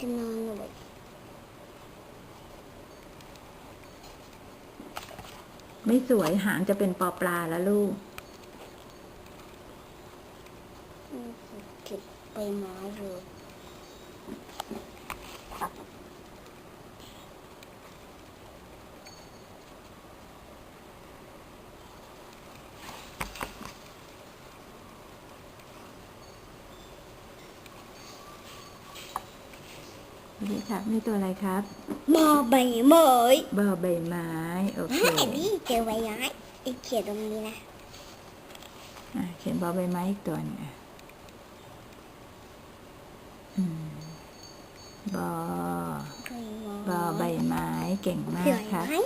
จะนอนหน่อยไม่สวยหางจะเป็นปอปลาแล้วลูกเก็บใบไม้เลย นี่ครับนี่ตัวอะไรครับมอใบไม้บอใบไม้โอเคไอ้นี่เจอใบไม้ไอ้เขียนตรงนี้นะอะเขียนบอใบไม้อีกตัวหนึงอะอืมบอใบไม้บอใบไม้เก่งมาสกวยครับไหม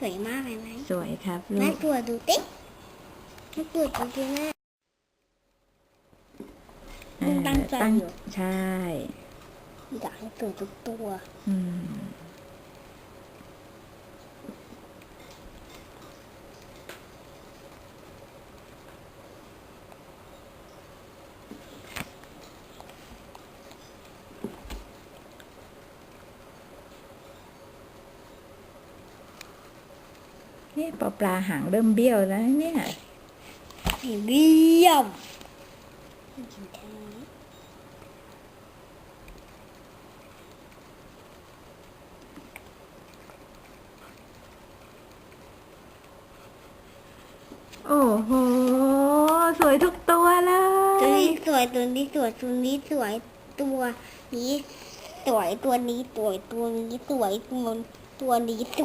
สวยมากเลยไหมสวยครับลูแม่กตัวดูติ๊กแม่ตัวดูติ๊กแม่เอ่อตั้งใจอยู่ใช่ อยากให้ตัวทุกตัว อืม นี่ปลาปลาหางเริ่มเบี้ยวแล้วเนี่ยสีเบี้ยมกินแค่นี้ โอ้โห สวยทุกตัวเลตัวย นี้สวยตัวนี้สวยตัวนี้สวยตัวนี้สวยตัวนี้สวยตัวนี้สวยตัวตัวนี้สวย